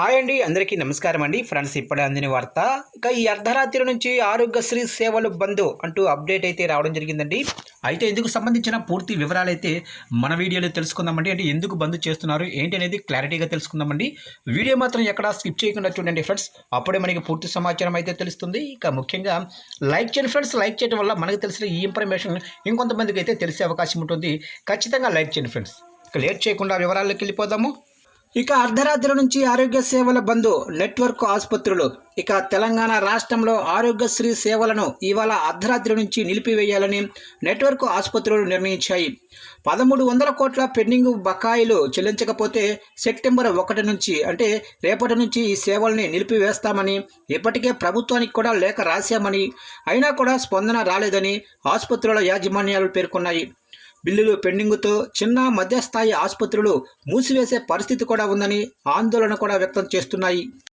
Hi అండి అందరికీ నమస్కారం అండి. ఫ్రెండ్స్ ఇప్పుడే అందిన వార్త ఇక ఈ అర్ధరాత్రి నుంచి ఆరోగ్యశ్రీ సేవలు బంద్ అంటూ అప్డేట్ అయితే రావడం జరిగిందండి. అయితే ఇందుకు సంబంధించిన పూర్తి వివరాలు అయితే మన వీడియోలో తెలుసుకుందామండి. అంటే ఎందుకు బంద్ చేస్తున్నారు ఏంటి అనేది క్లారిటీగా తెలుసుకుందామండి. వీడియో మాత్రం ఎక్కడా స్కిప్ చేయకుండా చూడండి ఫ్రెండ్స్. అప్పుడే మనకి పూర్తి సమాచారం అయితే తెలుస్తుంది. ఇక ముఖ్యంగా లైక్ చేయండి ఫ్రెండ్స్. లైక్ చేయడం వల్ల మనకు తెలిసిన ఈ ఇన్ఫర్మేషన్ ఇంకొంతమందికి అయితే తెలిసే అవకాశం ఉంటుంది. ఖచ్చితంగా లైక్ చేయండి ఫ్రెండ్స్. ఇక లేట్ చేయకుండా వివరాల్లోకి వెళ్ళిపోదాము. ఇక అర్ధరాత్రి నుంచి ఆరోగ్య సేవల బంధు నెట్వర్క్ ఆసుపత్రులు. ఇక తెలంగాణ రాష్ట్రంలో ఆరోగ్యశ్రీ సేవలను ఇవాళ అర్ధరాత్రి నుంచి నిలిపివేయాలని నెట్వర్క్ ఆసుపత్రులు నిర్ణయించాయి. పదమూడు వందల కోట్ల పెండింగ్ బకాయిలు చెల్లించకపోతే సెప్టెంబర్ ఒకటి నుంచి అంటే రేపటి నుంచి ఈ సేవల్ని నిలిపివేస్తామని ఇప్పటికే ప్రభుత్వానికి కూడా లేఖ రాశామని అయినా కూడా స్పందన రాలేదని ఆసుపత్రుల యాజమాన్యాలు పేర్కొన్నాయి. బిల్లులు పెండింగుతో చిన్న మధ్యస్థాయి ఆసుపత్రులు మూసివేసే పరిస్థితి కూడా ఉందని ఆందోళన కూడా వ్యక్తం చేస్తున్నాయి.